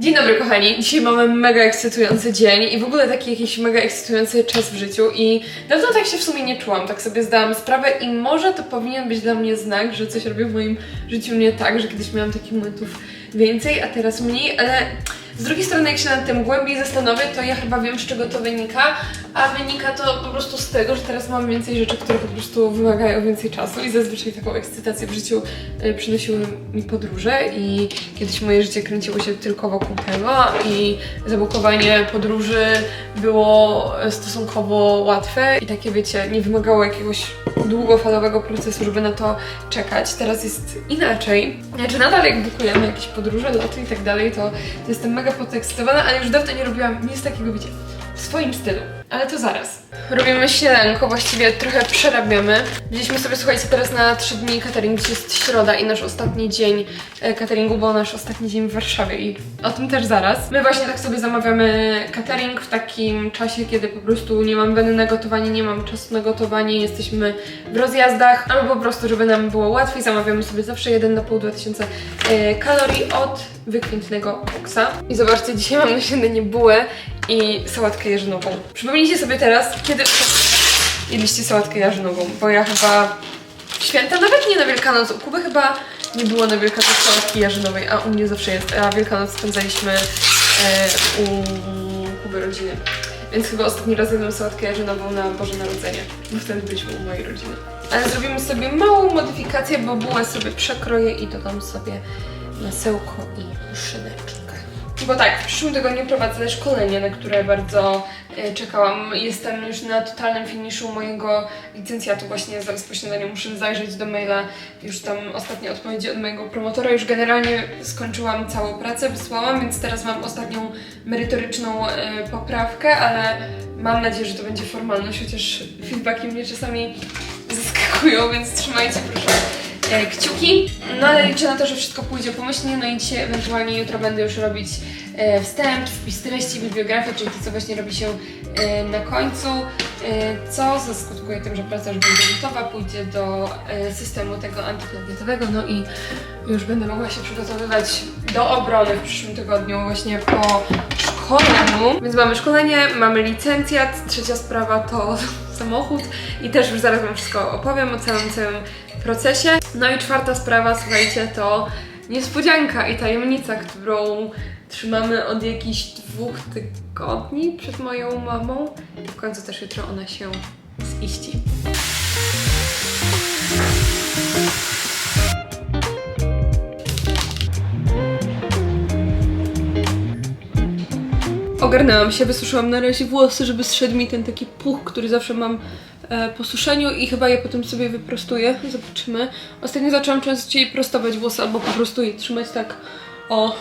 Dzień dobry kochani, dzisiaj mamy mega ekscytujący dzień i w ogóle taki jakiś mega ekscytujący czas w życiu i dawno tak się w sumie nie czułam, tak sobie zdałam sprawę i może to powinien być dla mnie znak, że coś robię w moim życiu nie tak, że kiedyś miałam takich momentów więcej, a teraz mniej, ale z drugiej strony jak się nad tym głębiej zastanowię, to ja chyba wiem z czego to wynika, a wynika to po prostu z tego, że teraz mam więcej rzeczy, które po prostu wymagają więcej czasu i zazwyczaj taką ekscytację w życiu y, przynosiły mi podróże i kiedyś moje życie kręciło się tylko wokół tego i zabukowanie podróży było e, stosunkowo łatwe i takie wiecie, nie wymagało jakiegoś długofalowego procesu, żeby na to czekać. Teraz jest inaczej. Znaczy nadal jak bukujemy jakieś podróże, loty i tak dalej, to, to jestem mega podekscytowana, ale już dawno nie robiłam nic takiego, wiecie, w swoim stylu. Ale to zaraz. Robimy śniadanko, właściwie trochę przerabiamy. Wzięliśmy sobie, słuchajcie, teraz na 3 dni catering, dzisiaj jest środa i nasz ostatni dzień e, cateringu, bo nasz ostatni dzień w Warszawie i o tym też zaraz. My właśnie tak sobie zamawiamy catering w takim czasie, kiedy po prostu nie mam weny na gotowanie, nie mam czasu na gotowanie, jesteśmy w rozjazdach, albo po prostu, żeby nam było łatwiej, zamawiamy sobie zawsze 1,5 2000 e, kalorii od wykwintnego boksa. I zobaczcie, dzisiaj mam na śniadanie bułę i sałatkę jarzynową. Przypomnijcie sobie teraz, kiedy jedliście sałatkę jarzynową, bo ja chyba święta, nawet nie na Wielkanoc, u Kuby chyba nie było na Wielkanoc sałatki jarzynowej, a u mnie zawsze jest, a Wielkanoc spędzaliśmy e, u Kuby rodziny. Więc chyba ostatni raz jadłam sałatkę jarzynową na Boże Narodzenie, bo wtedy byliśmy u mojej rodziny. Ale zrobimy sobie małą modyfikację, bo bułę sobie przekroję i dodam sobie masełko i szyneczkę. Bo tak, w przyszłym tygodniu prowadzę szkolenie, na które bardzo czekałam. Jestem już na totalnym finiszu mojego licencjatu. Właśnie zaraz po śniadaniu muszę zajrzeć do maila. Już tam ostatnie odpowiedzi od mojego promotora. Już generalnie skończyłam całą pracę, wysłałam, więc teraz mam ostatnią merytoryczną e, poprawkę, ale mam nadzieję, że to będzie formalność, chociaż feedbacki mnie czasami zaskakują, więc trzymajcie proszę e, kciuki. No ale liczę na to, że wszystko pójdzie pomyślnie, no i dzisiaj ewentualnie jutro będę już robić e, wstęp, wpis treści, bibliografię, czyli to, co właśnie robi się e, na końcu, e, co zaskutkuje tym, że praca już będzie gotowa, pójdzie do e, systemu tego antyplagiatowego, no i już będę mogła się przygotowywać do obrony w przyszłym tygodniu właśnie po szkoleniu. Więc mamy szkolenie, mamy licencjat, trzecia sprawa to samochód i też już zaraz Wam wszystko opowiem o całym całym procesie. No i czwarta sprawa, słuchajcie, to niespodzianka i tajemnica, którą trzymamy od jakichś dwóch tygodni przed moją mamą. W końcu też jutro ona się ziści. Ogarnęłam się, wysuszyłam na razie włosy, żeby zszedł mi ten taki puch, który zawsze mam po suszeniu i chyba je potem sobie wyprostuję. Zobaczymy. Ostatnio zaczęłam częściej prostować włosy albo po prostu je trzymać tak o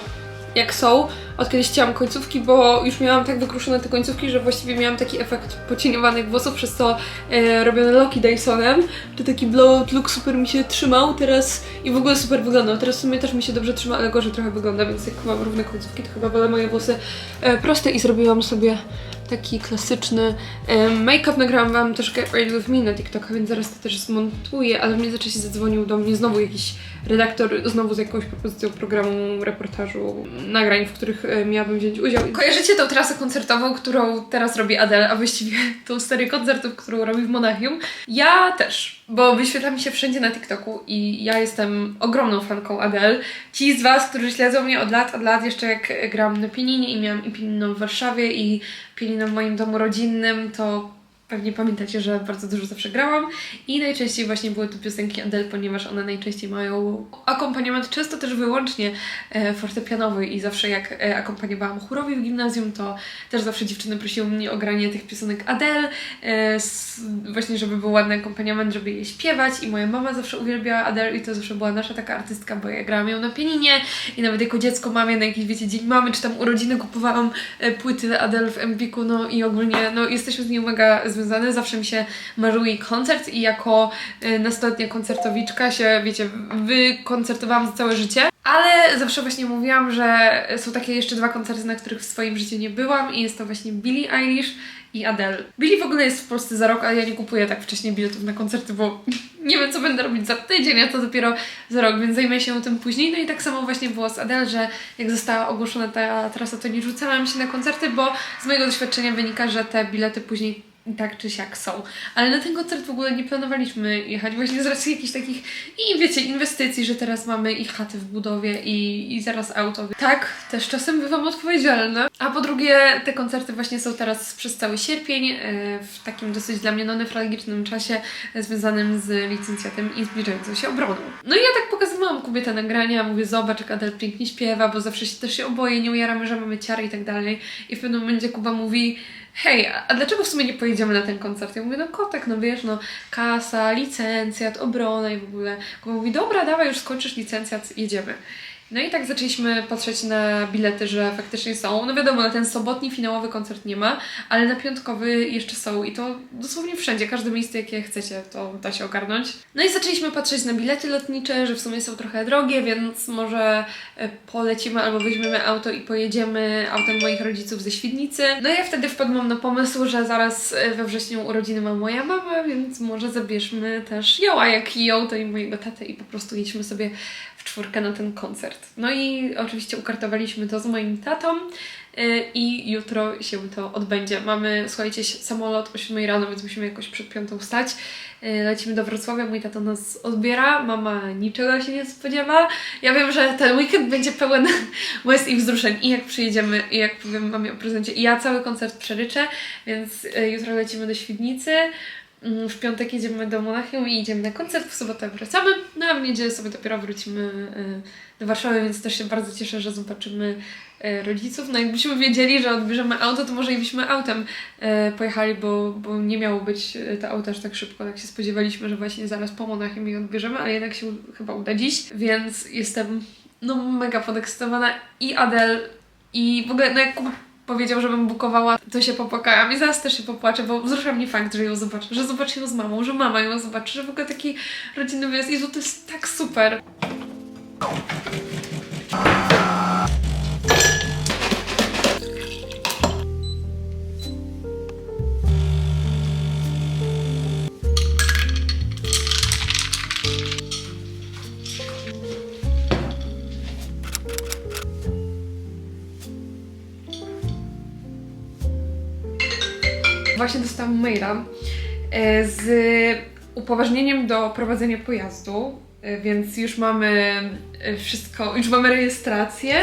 jak są. Od kiedyś chciałam końcówki, bo już miałam tak wykruszone te końcówki, że właściwie miałam taki efekt pocieniowanych włosów, przez to e, robione loki Dysonem. To taki blowout look super mi się trzymał teraz i w ogóle super wyglądał. Teraz w sumie też mi się dobrze trzyma, ale gorzej trochę wygląda, więc jak mam równe końcówki, to chyba wolę moje włosy e, proste i zrobiłam sobie taki klasyczny make-up. Nagrałam wam też Get Ready With Me na TikToka, więc zaraz to też zmontuję, ale w międzyczasie zadzwonił do mnie znowu jakiś redaktor, znowu z jakąś propozycją programu, reportażu, nagrań, w których e, miałabym wziąć udział. Kojarzycie tą trasę koncertową, którą teraz robi Adele, a właściwie tą serię koncertów, którą robi w Monachium? Ja też, bo wyświetla mi się wszędzie na TikToku i ja jestem ogromną fanką Adele. Ci z Was, którzy śledzą mnie od lat, od lat, jeszcze jak grałam na pianinie i miałam i pianinę w Warszawie i pianinę w moim domu rodzinnym, to Pewnie pamiętacie, że bardzo dużo zawsze grałam i najczęściej właśnie były to piosenki Adele, ponieważ one najczęściej mają akompaniament, często też wyłącznie e, fortepianowy i zawsze jak e, akompaniowałam chórowi w gimnazjum, to też zawsze dziewczyny prosiły mnie o granie tych piosenek Adele, e, właśnie żeby był ładny akompaniament, żeby je śpiewać i moja mama zawsze uwielbiała Adele i to zawsze była nasza taka artystka, bo ja grałam ją na pianinie i nawet jako dziecko mamie na jakiś, wiecie, dzień mamy czy tam urodziny kupowałam płyty Adele w Empiku, no i ogólnie, no jesteśmy z nią mega związane, zawsze mi się marzył jej koncert i jako y, nastoletnia koncertowiczka się, wiecie, wykoncertowałam za całe życie. Ale zawsze właśnie mówiłam, że są takie jeszcze dwa koncerty, na których w swoim życiu nie byłam i jest to właśnie Billie Eilish i Adele. Billie w ogóle jest w Polsce za rok, ale ja nie kupuję tak wcześnie biletów na koncerty, bo nie wiem, co będę robić za tydzień, a to dopiero za rok, więc zajmę się tym później. No i tak samo właśnie było z Adele, że jak została ogłoszona ta trasa, to nie rzucałam się na koncerty, bo z mojego doświadczenia wynika, że te bilety później tak czy siak są. Ale na ten koncert w ogóle nie planowaliśmy jechać, właśnie z racji jakichś takich, i wiecie, inwestycji, że teraz mamy i chaty w budowie, i, i zaraz auto. Tak, też czasem bywam odpowiedzialna. A po drugie, te koncerty właśnie są teraz przez cały sierpień, e, w takim dosyć dla mnie no, nefralgicznym czasie, e, związanym z licencjatem i zbliżającą się obroną. No i ja tak pokazywałam Kubie te nagrania, mówię, zobacz, jak Adele pięknie śpiewa, bo zawsze się też się oboje nie ujaramy, że mamy ciary i tak dalej. I w pewnym momencie Kuba mówi, hej, a- dlaczego w sumie nie pojedziemy na ten koncert? Ja mówię, no kotek, no wiesz, no kasa, licencjat, obrona i w ogóle. Kuba mówi, dobra, dawaj, już skończysz licencjat, jedziemy. No i tak zaczęliśmy patrzeć na bilety, że faktycznie są. No wiadomo, na ten sobotni finałowy koncert nie ma, ale na piątkowy jeszcze są i to dosłownie wszędzie, każde miejsce jakie chcecie, to da się ogarnąć. No i zaczęliśmy patrzeć na bilety lotnicze, że w sumie są trochę drogie, więc może e, polecimy albo weźmiemy auto i pojedziemy autem moich rodziców ze Świdnicy. No i ja wtedy wpadłam na pomysł, że zaraz e, we wrześniu urodziny ma moja mama, więc może zabierzmy też ją, a jak ją, to i mojego tatę i po prostu jedźmy sobie w czwórkę na ten koncert. No i oczywiście ukartowaliśmy to z moim tatą y, i jutro się to odbędzie. Mamy, słuchajcie, samolot o 7 rano, więc musimy jakoś przed piątą wstać. Y, Lecimy do Wrocławia, mój tato nas odbiera, mama niczego się nie spodziewa. Ja wiem, że ten weekend będzie pełen łez i wzruszeń i jak przyjedziemy, i jak powiem mamie o prezencie. I ja cały koncert przeryczę, więc y, jutro lecimy do Świdnicy. Mm, W piątek jedziemy do Monachium i idziemy na koncert, w sobotę wracamy, no a w niedzielę sobie dopiero wrócimy y, do Warszawy, więc też się bardzo cieszę, że zobaczymy y, rodziców. No jakbyśmy wiedzieli, że odbierzemy auto, to może i byśmy autem y, pojechali, bo, bo nie miało być to auto aż tak szybko, tak się spodziewaliśmy, że właśnie zaraz po Monachium je odbierzemy, ale jednak się chyba uda dziś, więc jestem no mega podekscytowana i Adele i w ogóle, no jak powiedział, żebym bukowała, to się popłakałam i zaraz też się popłaczę, bo wzrusza mnie fakt, że ją zobaczę, że zobaczy ją z mamą, że mama ją zobaczy, że w ogóle taki rodzinny wyjazd. Jezu, to jest tak super. Właśnie dostałam maila e, z upoważnieniem do prowadzenia pojazdu, e, więc już mamy e, wszystko, już mamy rejestrację.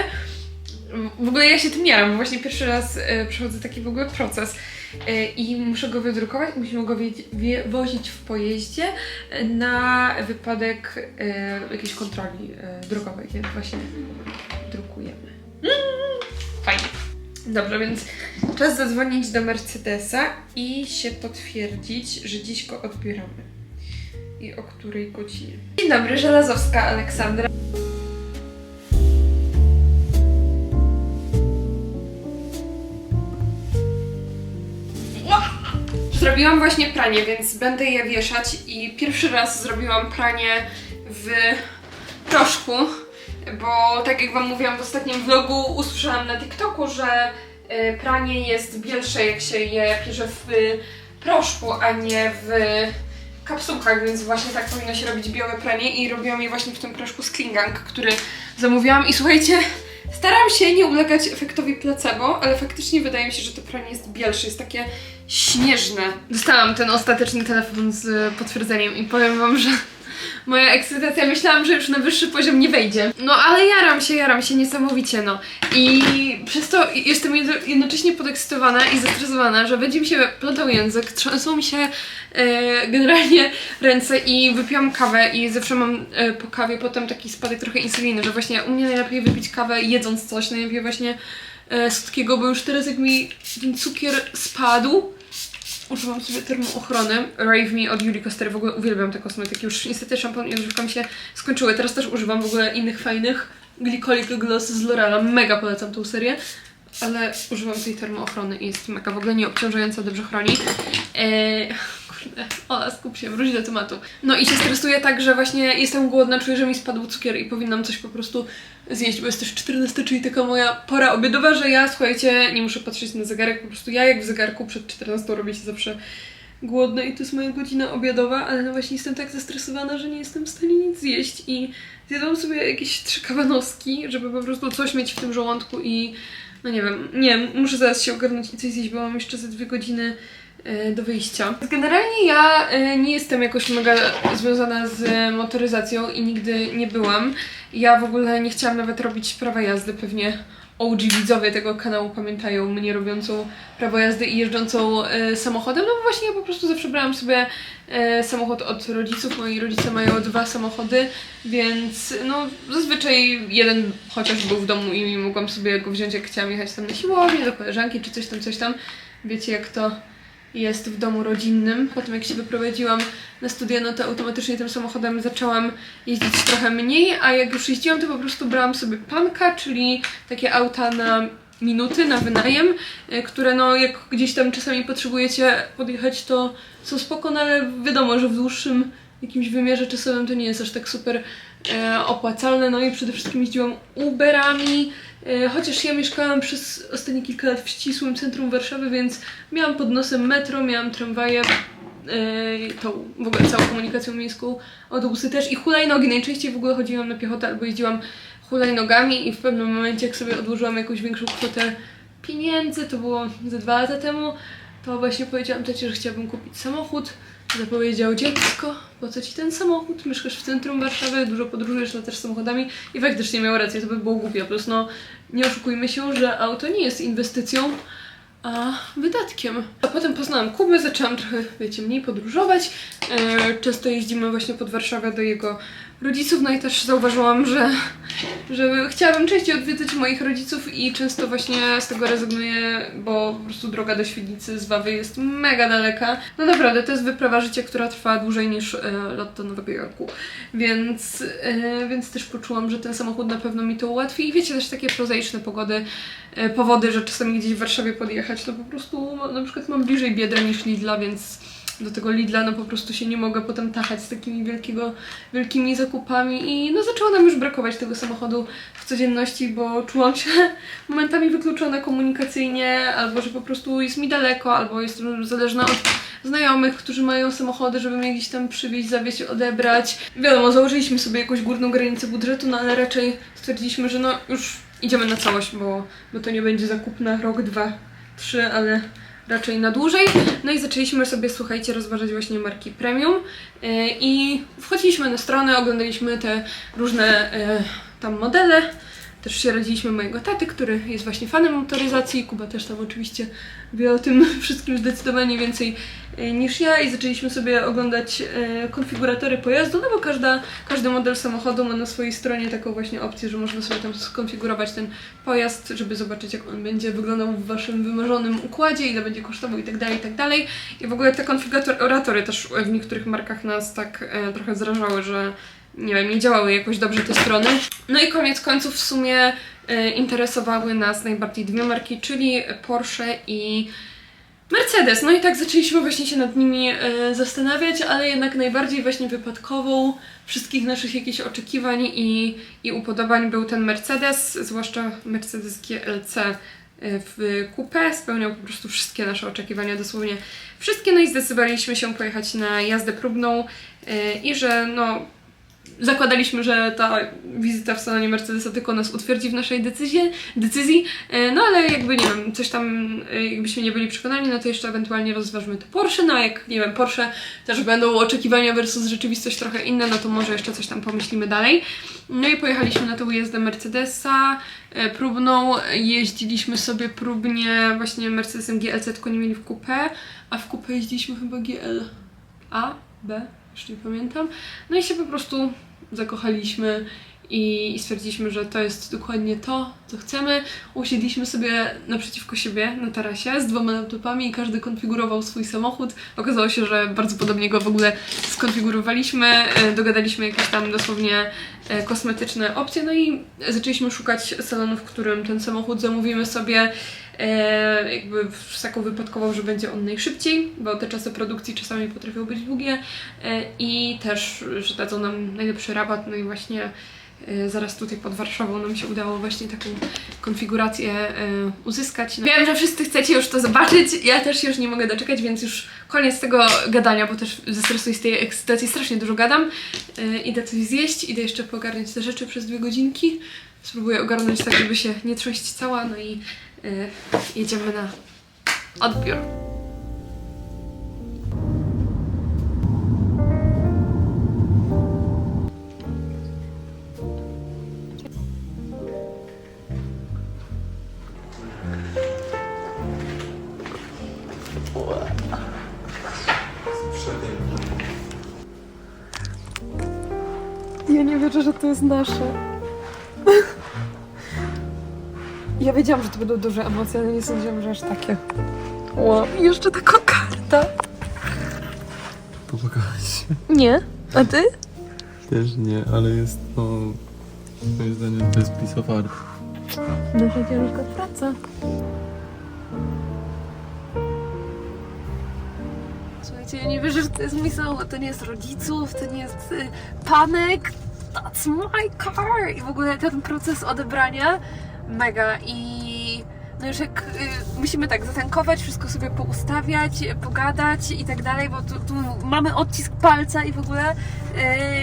W ogóle ja się tym jaram, bo właśnie pierwszy raz przechodzę taki w ogóle proces i muszę go wydrukować, musimy go wozić w pojeździe na wypadek jakiejś kontroli drogowej, więc właśnie drukujemy. Dobrze, więc czas zadzwonić do Mercedesa i się potwierdzić, że dziś go odbieramy. I o której godzinie. Dzień dobry, Żelazowska Aleksandra. Zrobiłam właśnie pranie, więc będę je wieszać i pierwszy raz zrobiłam pranie w proszku, bo tak jak Wam mówiłam w ostatnim vlogu, usłyszałam na TikToku, że y, pranie jest bielsze jak się je pierze w proszku, a nie w kapsułkach, więc właśnie tak powinno się robić białe pranie i robiłam je właśnie w tym proszku z Klingang, który zamówiłam i słuchajcie, staram się nie ulegać efektowi placebo, ale faktycznie wydaje mi się, że to pranie jest bielsze, jest takie śnieżne. Dostałam ten ostateczny telefon z potwierdzeniem i powiem Wam, że moja ekscytacja myślałam, że już na wyższy poziom nie wejdzie. No ale jaram się, jaram się niesamowicie, no. I przez to jestem jedno- jednocześnie podekscytowana i zestresowana, że będzie mi się plątał język, trzęsą mi się e, generalnie ręce i wypiłam kawę i zawsze mam e, po kawie potem taki spadek trochę insuliny, że właśnie u mnie najlepiej wypić kawę jedząc coś, najlepiej właśnie e, słodkiego, bo już teraz jak mi ten cukier spadł, Używam sobie termoochrony Rave Me od Julie Koster. W ogóle uwielbiam te kosmetyki. Już niestety szampon i odżywka mi się skończyły. Teraz też używam w ogóle innych fajnych. Glycolic Gloss z L'Oreala. Mega polecam tą serię. Ale używam tej termoochrony i jest mega w ogóle nieobciążająca, dobrze chroni. Eee, Ola, skup się, wróć do tematu. No i się stresuję tak, że właśnie jestem głodna, czuję, że mi spadł cukier i powinnam coś po prostu zjeść, bo jest też 14, czyli taka moja pora obiadowa, że ja, słuchajcie, nie muszę patrzeć na zegarek, po prostu ja jak w zegarku przed 14 robię się zawsze głodna i to jest moja godzina obiadowa, ale no właśnie jestem tak zestresowana, że nie jestem w stanie nic zjeść i zjadłam sobie jakieś trzy kawanoski, żeby po prostu coś mieć w tym żołądku i no nie wiem, nie muszę zaraz się ogarnąć i coś zjeść, bo mam jeszcze za dwie godziny do wyjścia. Generalnie ja e, nie jestem jakoś mega związana z motoryzacją i nigdy nie byłam. Ja w ogóle nie chciałam nawet robić prawa jazdy, pewnie OG widzowie tego kanału pamiętają mnie robiącą prawo jazdy i jeżdżącą e, samochodem, no bo właśnie ja po prostu zawsze brałam sobie e, samochód od rodziców, moi rodzice mają dwa samochody, więc no zazwyczaj jeden chociaż był w domu i mogłam sobie go wziąć jak chciałam jechać tam na siłownię, do koleżanki czy coś tam, coś tam. Wiecie jak to jest w domu rodzinnym. Potem jak się wyprowadziłam na studia, no to automatycznie tym samochodem zaczęłam jeździć trochę mniej, a jak już jeździłam, to po prostu brałam sobie panka, czyli takie auta na minuty, na wynajem, y, które no jak gdzieś tam czasami potrzebujecie podjechać, to są spoko, no ale wiadomo, że w dłuższym jakimś wymiarze czasowym to nie jest aż tak super e, opłacalne. No i przede wszystkim jeździłam Uberami, e, chociaż ja mieszkałam przez ostatnie kilka lat w ścisłym centrum Warszawy, więc miałam pod nosem metro, miałam tramwaje, e, tą w ogóle całą komunikacją miejską, autobusy też i hulajnogi. Najczęściej w ogóle chodziłam na piechotę albo jeździłam hulajnogami i w pewnym momencie, jak sobie odłożyłam jakąś większą kwotę pieniędzy, to było ze dwa lata temu, to właśnie powiedziałam tacie, że chciałabym kupić samochód. Zapowiedział dziecko, po co ci ten samochód? Mieszkasz w centrum Warszawy, dużo podróżujesz, latasz samochodami i faktycznie miał rację, to by było głupie. Po prostu no, nie oszukujmy się, że auto nie jest inwestycją, a wydatkiem. A potem poznałam Kubę, zaczęłam trochę, wiecie, mniej podróżować. E, często jeździmy właśnie pod Warszawę do jego rodziców, no i też zauważyłam, że, że chciałabym częściej odwiedzać moich rodziców i często właśnie z tego rezygnuję, bo po prostu droga do Świdnicy z Wawy jest mega daleka. No naprawdę, to jest wyprawa życia, która trwa dłużej niż e, lot do Nowego Jorku. Więc, e, więc też poczułam, że ten samochód na pewno mi to ułatwi. I wiecie, też takie prozaiczne pogody, e, powody, że czasami gdzieś w Warszawie podjechać, to po prostu no, na przykład mam bliżej Biedra niż Lidla, więc do tego Lidla no po prostu się nie mogę potem tachać z takimi wielkiego, wielkimi zakupami i no zaczęło nam już brakować tego samochodu w codzienności, bo czułam się momentami wykluczona komunikacyjnie, albo że po prostu jest mi daleko, albo jestem zależna od znajomych, którzy mają samochody, żeby mnie gdzieś tam przywieźć, zawieźć, odebrać. Wiadomo, założyliśmy sobie jakąś górną granicę budżetu, no ale raczej stwierdziliśmy, że no już idziemy na całość, bo, bo to nie będzie zakup na rok, dwa, trzy, ale raczej na dłużej. No i zaczęliśmy sobie, słuchajcie, rozważać właśnie marki premium yy, i wchodziliśmy na stronę, oglądaliśmy te różne yy, tam modele. Też się radziliśmy mojego taty, który jest właśnie fanem motoryzacji. Kuba też tam oczywiście wie o tym wszystkim zdecydowanie więcej yy, niż ja i zaczęliśmy sobie oglądać yy, konfiguratory pojazdu, no bo każda, każdy model samochodu ma na swojej stronie taką właśnie opcję, że można sobie tam skonfigurować ten pojazd, żeby zobaczyć jak on będzie wyglądał w waszym wymarzonym układzie, ile będzie kosztował i tak dalej, i tak. I w ogóle te konfiguratory też w niektórych markach nas tak e, trochę zrażały, że nie wiem, nie działały jakoś dobrze te strony. No i koniec końców w sumie e, interesowały nas najbardziej dwie marki, czyli Porsche i Mercedes. No i tak zaczęliśmy właśnie się nad nimi e, zastanawiać, ale jednak najbardziej właśnie wypadkową wszystkich naszych jakichś oczekiwań i, i upodobań był ten Mercedes, zwłaszcza Mercedes GLC e, w coupé. Spełniał po prostu wszystkie nasze oczekiwania, dosłownie wszystkie. No i zdecydowaliśmy się pojechać na jazdę próbną i że no zakładaliśmy, że ta wizyta w salonie Mercedesa tylko nas utwierdzi w naszej decyzji, decyzji, no ale jakby, nie wiem, coś tam, e, jakbyśmy nie byli przekonani, no to jeszcze ewentualnie rozważmy to Porsche, no a jak, nie wiem, Porsche też będą oczekiwania versus rzeczywistość trochę inne, no to może jeszcze coś tam pomyślimy dalej. No i pojechaliśmy na tą jazdę Mercedesa e, próbną, jeździliśmy sobie próbnie właśnie Mercedesem GLC, tylko nie mieli w coupé, a w coupé jeździliśmy chyba GL A, B, już nie pamiętam. No i się po prostu zakochaliśmy i stwierdziliśmy, że to jest dokładnie to, co chcemy. Usiedliśmy sobie naprzeciwko siebie na tarasie z dwoma laptopami i każdy konfigurował swój samochód. Okazało się, że bardzo podobnie go w ogóle skonfigurowaliśmy, e, dogadaliśmy jakieś tam dosłownie e, kosmetyczne opcje, no i zaczęliśmy szukać salonu, w którym ten samochód zamówimy sobie. E, jakby taką wypadkową, że będzie on najszybciej, bo te czasy produkcji czasami potrafią być długie e, i też, że dadzą nam najlepszy rabat, no i właśnie e, zaraz tutaj pod Warszawą nam się udało właśnie taką konfigurację e, uzyskać. No, wiem, że wszyscy chcecie już to zobaczyć, ja też już nie mogę doczekać, więc już koniec tego gadania, bo też ze stresu i z tej ekscytacji strasznie dużo gadam. E, idę coś zjeść, idę jeszcze pogarniać te rzeczy przez dwie godzinki. Spróbuję ogarnąć tak, żeby się nie trząść cała, no i jedziemy na odbiór. Ja nie wierzę, że to jest nasze. Ja wiedziałam, że to będą duże emocje, ale nie sądziłam, że aż takie. Wow. I jeszcze taka karta. Popłakałeś się? Nie? A ty? Też nie, ale jest no... Moim zdaniem to jest piece of art. Nasza ciężka praca. Słuchajcie, ja nie wierzę, że to jest mój samochód, to nie jest rodziców, to nie jest y, panek. That's my car! I w ogóle ten proces odebrania mega i no już jak y, musimy tak zatankować, wszystko sobie poustawiać, y, pogadać i tak dalej, bo tu, tu mamy odcisk palca i w ogóle y,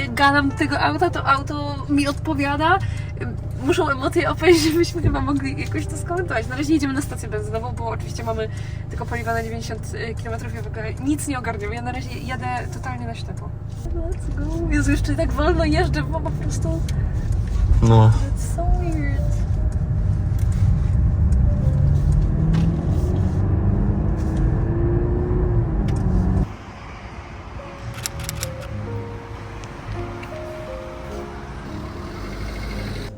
gadam tego auta, to auto mi odpowiada. Y, Muszą emocje opaść, żebyśmy chyba mogli jakoś to skomentować. Na razie jedziemy na stację benzynową, bo oczywiście mamy tylko paliwa na 90 km i w ogóle nic nie ogarniam. Ja na razie jadę totalnie na ślepo. Let's go. Jezu, jeszcze tak wolno jeżdżę, bo po prostu No. That's so weird.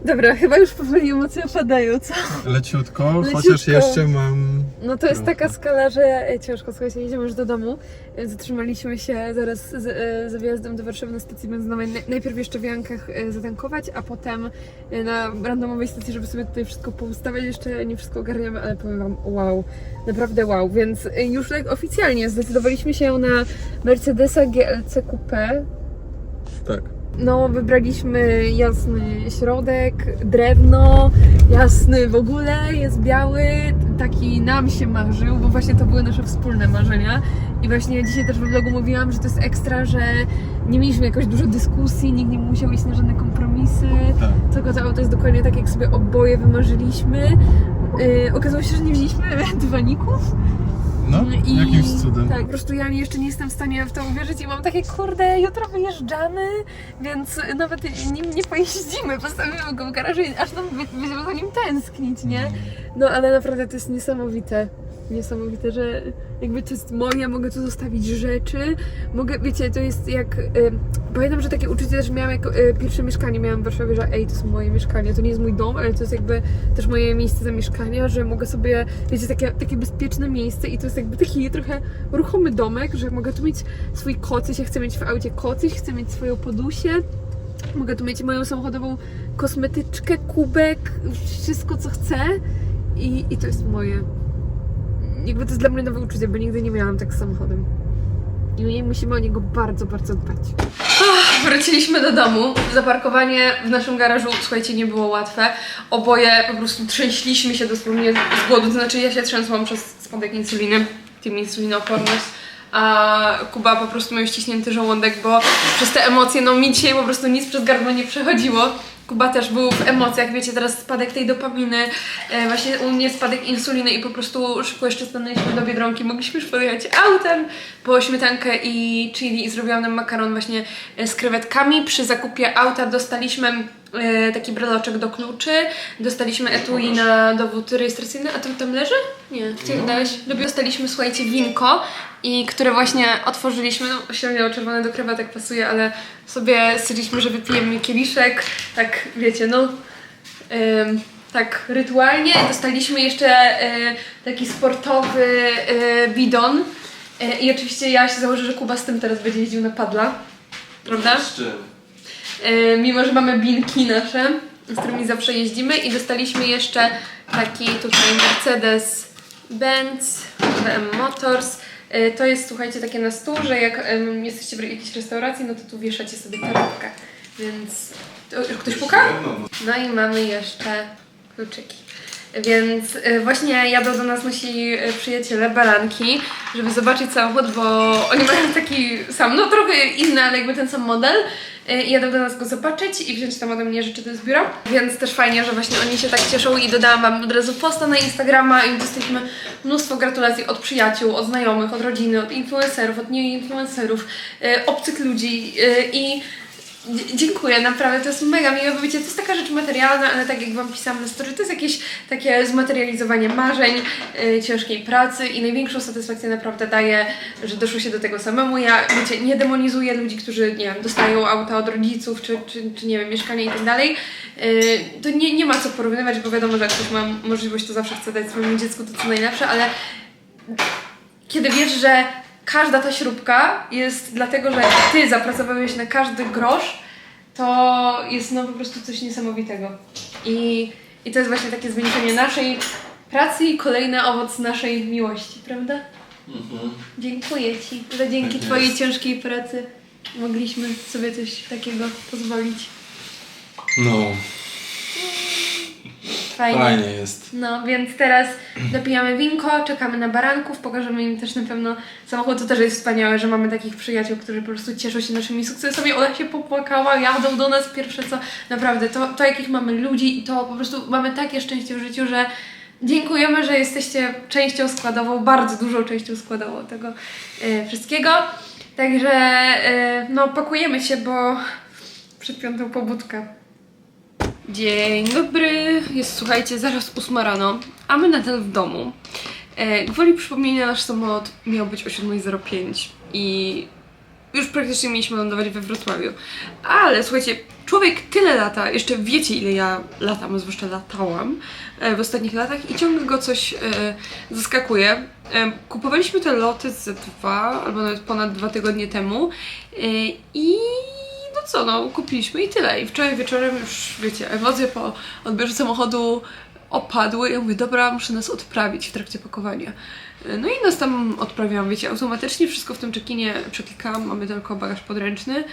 Dobra, chyba już powoli emocje opadają, co? Leciutko, Leciutko. chociaż jeszcze mam... No to jest taka skala, że e, ciężko, słuchajcie, jedziemy już do domu. Zatrzymaliśmy się zaraz z, e, za wyjazdem do Warszawy na stacji benzynowej. Naj- Najpierw jeszcze w Jankach e, zatankować, a potem e, na randomowej stacji, żeby sobie tutaj wszystko poustawiać. Jeszcze nie wszystko ogarniamy, ale powiem Wam, wow, naprawdę wow. Więc e, już tak oficjalnie zdecydowaliśmy się na Mercedesa GLC Coupe. Tak. No, wybraliśmy jasny środek, drewno, jasny w ogóle, jest biały, taki nam się marzył, bo właśnie to były nasze wspólne marzenia. I właśnie dzisiaj też we vlogu mówiłam, że to jest ekstra, że nie mieliśmy jakoś dużo dyskusji, nikt nie musiał iść na żadne kompromisy, Tak. tylko to auto jest dokładnie tak, jak sobie oboje wymarzyliśmy. Yy, okazało się, że nie wzięliśmy dywaników, No, i jakimś cudem. Tak, po prostu ja jeszcze nie jestem w stanie w to uwierzyć i mam takie, kurde, jutro wyjeżdżamy, więc nawet nim nie pojeździmy, postawimy go w garażu i aż nam będziemy za nim tęsknić, nie? No ale naprawdę to jest niesamowite. Niesamowite, że jakby to jest moje, mogę tu zostawić rzeczy. Mogę, wiecie, to jest jak. Y, pamiętam, że takie uczucie też miałam, jak y, pierwsze mieszkanie miałam w Warszawie, że ej, to jest moje mieszkanie. To nie jest mój dom, ale to jest jakby też moje miejsce zamieszkania, że mogę sobie, wiecie, takie, takie bezpieczne miejsce i to jest jakby taki trochę ruchomy domek, że mogę tu mieć swój kocyś, ja chcę mieć w aucie kocyś, chcę mieć swoją podusię. Mogę tu mieć moją samochodową kosmetyczkę, kubek, wszystko co chcę i, i to jest moje. Jakby to jest dla mnie nowe uczucie, bo nigdy nie miałam tak samochodem. I musimy o niego bardzo, bardzo dbać. Wróciliśmy do domu. Zaparkowanie w naszym garażu, słuchajcie, nie było łatwe. Oboje po prostu trzęśliśmy się dosłownie z głodu. To znaczy ja się trzęsłam przez spadek insuliny, tym insulinooporność. A Kuba po prostu miał ściśnięty żołądek, bo przez te emocje, no mi dzisiaj po prostu nic przez gardło nie przechodziło. Kuba też był w emocjach, wiecie, teraz spadek tej dopaminy, e, właśnie u mnie spadek insuliny i po prostu szybko jeszcze stanęliśmy do Biedronki, mogliśmy już podjechać autem po śmietankę i chili i zrobiłam nam makaron właśnie e, z krewetkami. Przy zakupie auta dostaliśmy taki breloczek do kluczy, dostaliśmy etui na dowód rejestracyjny, a to tam leży? Nie, gdzie no. dałeś? Dostaliśmy, słuchajcie, winko i które właśnie otworzyliśmy, no średnio czerwone do krewetek pasuje, ale sobie stwierdziliśmy, że wypijemy kieliszek, tak wiecie, no em, tak rytualnie. Dostaliśmy jeszcze e, taki sportowy e, bidon e, i oczywiście ja się założę, że Kuba z tym teraz będzie jeździł na padla, prawda? Z czym? E, mimo, że mamy binki nasze. z którymi zawsze jeździmy i dostaliśmy jeszcze taki tutaj Mercedes-Benz BM Motors. Y, To jest, słuchajcie, takie na stół, że jak jesteście w jakiejś restauracji, no to tu wieszacie sobie torebkę. Więc... Ktoś puka? No i mamy jeszcze kluczyki. Więc y, właśnie jadą do nas nasi y, przyjaciele baranki, żeby zobaczyć samochód, bo oni mają taki sam, no trochę inny, ale jakby ten sam model. Y, I jadą do nas go zobaczyć i wziąć tam ode mnie rzeczy do biura. Więc też fajnie, że właśnie oni się tak cieszą i dodałam wam od razu posta na Instagrama i dostaliśmy mnóstwo gratulacji od przyjaciół, od znajomych, od rodziny, od influencerów, od nie-influencerów, y, obcych ludzi y, i Dziękuję, naprawdę, to jest mega miłe, bo wiecie, to jest taka rzecz materialna, ale tak jak Wam pisałam na story, to jest jakieś takie zmaterializowanie marzeń, yy, ciężkiej pracy i największą satysfakcję naprawdę daje, że doszło się do tego samemu. Ja, wiecie, nie demonizuję ludzi, którzy, nie wiem, dostają auta od rodziców, czy, czy, czy nie wiem, mieszkania i tak dalej. Yy, to nie, nie ma co porównywać, bo wiadomo, że jak ktoś ma możliwość, to zawsze chce dać swojemu dziecku to co najlepsze, ale kiedy wiesz, że każda ta śrubka jest dlatego, że ty zapracowałeś na każdy grosz, to jest no po prostu coś niesamowitego. I, i to jest właśnie takie zwieńczenie naszej pracy i kolejny owoc naszej miłości, prawda? Dziękuję Ci, że dzięki Tak Twojej jest. ciężkiej pracy mogliśmy sobie coś takiego pozwolić. No, Fajnie. fajnie jest. No, więc teraz dopijamy winko, czekamy na baranków, pokażemy im też na pewno samochód. To też jest wspaniałe, że mamy takich przyjaciół, którzy po prostu cieszą się naszymi sukcesami. Ona się popłakała, jadą do nas pierwsze co. Naprawdę, to, to jakich mamy ludzi i to po prostu mamy takie szczęście w życiu, że dziękujemy, że jesteście częścią składową, bardzo dużą częścią składową tego e, wszystkiego. Także e, no, pakujemy się, bo przed piątą pobudka. Dzień dobry, jest słuchajcie, zaraz 8 rano, a my nadal w domu. E, gwoli przypomnienia, nasz samolot miał być o 7.05 i już praktycznie mieliśmy lądować we Wrocławiu. Ale słuchajcie, człowiek tyle lata, jeszcze wiecie ile ja latam, zwłaszcza latałam e, w ostatnich latach i ciągle go coś e, zaskakuje. E, kupowaliśmy te loty ze dwa albo nawet ponad dwa tygodnie temu e, i co, no kupiliśmy i tyle. I wczoraj wieczorem już, wiecie, emocje po odbiorze samochodu opadły. Ja mówię, dobra, muszę nas odprawić w trakcie pakowania. No i nas tam odprawiłam, wiecie, automatycznie wszystko w tym czekinie przeklikałam, mamy tylko bagaż podręczny.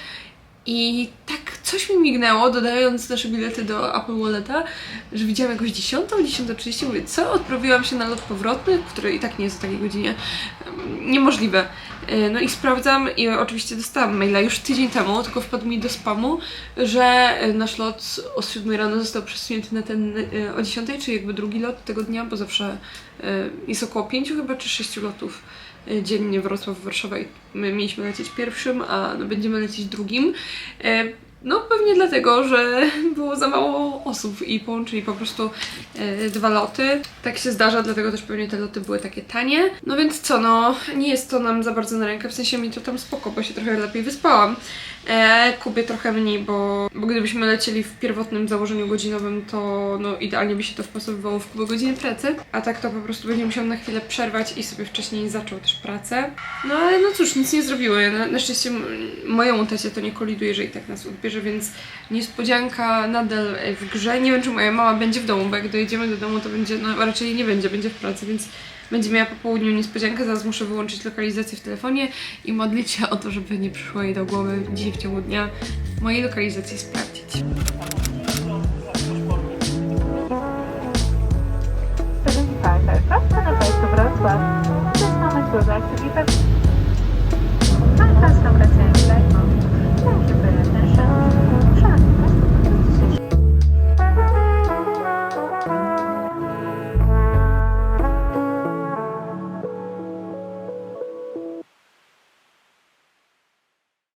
I tak coś mi mignęło, dodając nasze bilety do Apple Walleta, że widziałam jakąś 10, 10.30, mówię, co? Odprawiłam się na lot powrotny, który i tak nie jest o takiej godzinie. Niemożliwe. Yy, No i sprawdzam i oczywiście dostałam maila już tydzień temu, tylko wpadł mi do spamu, że yy, nasz lot o 7 rano został przesunięty na ten yy, o 10, czyli jakby drugi lot tego dnia, bo zawsze jest około 5 chyba czy 6 lotów y, dziennie Wrocław-Warszawa i my mieliśmy lecieć pierwszym, a no będziemy lecieć drugim. No pewnie dlatego, że było za mało osób i połączyli po prostu e, dwa loty. Tak się zdarza, dlatego też pewnie te loty były takie tanie. No więc co, no nie jest to nam za bardzo na rękę, w sensie mi to tam spoko, bo się trochę lepiej wyspałam. E, Kubie trochę mniej, bo, bo gdybyśmy lecieli w pierwotnym założeniu godzinowym, to no idealnie by się to wpasowywało w Kubę godziny pracy, a tak to po prostu będzie musiał na chwilę przerwać i sobie wcześniej zaczął też pracę. No ale no cóż, nic nie zrobiły. Na, na szczęście mojemu tacie to nie koliduje, że i tak nas odbierze, papierze, więc niespodzianka nadal w grze. Nie wiem, czy moja mama będzie w domu, bo jak dojedziemy do domu, to będzie, no raczej nie będzie, będzie w pracy, więc będzie miała po południu niespodziankę. Zaraz muszę wyłączyć lokalizację w telefonie i modlić się o to, żeby nie przyszło jej do głowy dzisiaj w ciągu dnia mojej lokalizacji sprawdzić. Prosto na wejściu Wrocław. Zaczynamy z duża, czyli tak. Fantastycznie.